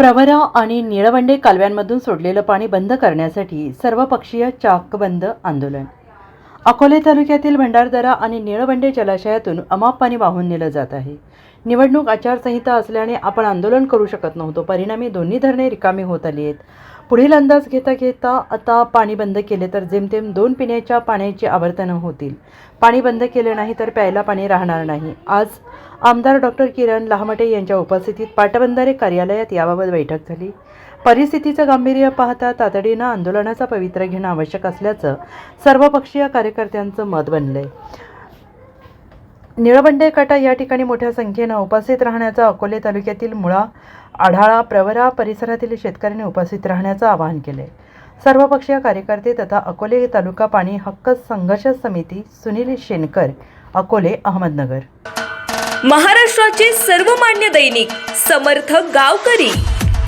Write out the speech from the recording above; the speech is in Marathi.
प्रवरा आणि निळवंडे कालव्यांमधून सोडलेलं पाणी बंद करण्यासाठी सर्वपक्षीय चाकबंद आंदोलन. अकोले तालुक्यातील भंडारदरा आणि निळवंडे जलाशयातून अमाप पाणी वाहून नेलं जात आहे. निवडणूक आचारसंहिता असल्याने आपण आंदोलन करू शकत नव्हतो. परिणामी दोन्ही धरणे रिकामी होत आली आहेत. पुढील अंदाज घेता घेता आता पाणी बंद केले तर जेमतेम दोन पिण्याच्या पाण्याची आवर्तनं होतील. पाणी बंद केले नाही तर प्यायला पाणी राहणार नाही. आज आमदार डॉक्टर किरण लहामटे यांच्या उपस्थितीत पाटबंधारे कार्यालयात याबाबत बैठक झाली. परिस्थितीचं गांभीर्य पाहता तातडीनं आंदोलनाचा पवित्रा घेणं आवश्यक असल्याचं सर्वपक्षीय कार्यकर्त्यांचं मत बनलंय. निळबंडे काटा या ठिकाणी मोठ्या संख्येनं उपस्थित राहण्याचा अकोले तालुक्यातील मुळा आढाळा प्रवरा परिसरातील शेतकऱ्यांनी उपस्थित राहण्याचं आवाहन केले सर्वपक्षीय कार्यकर्ते तथा अकोले तालुका पाणी हक्क संघर्ष समिती सुनील शेनकर अकोले अहमदनगर. महाराष्ट्राचे सर्वमान्य दैनिक समर्थ गावकरी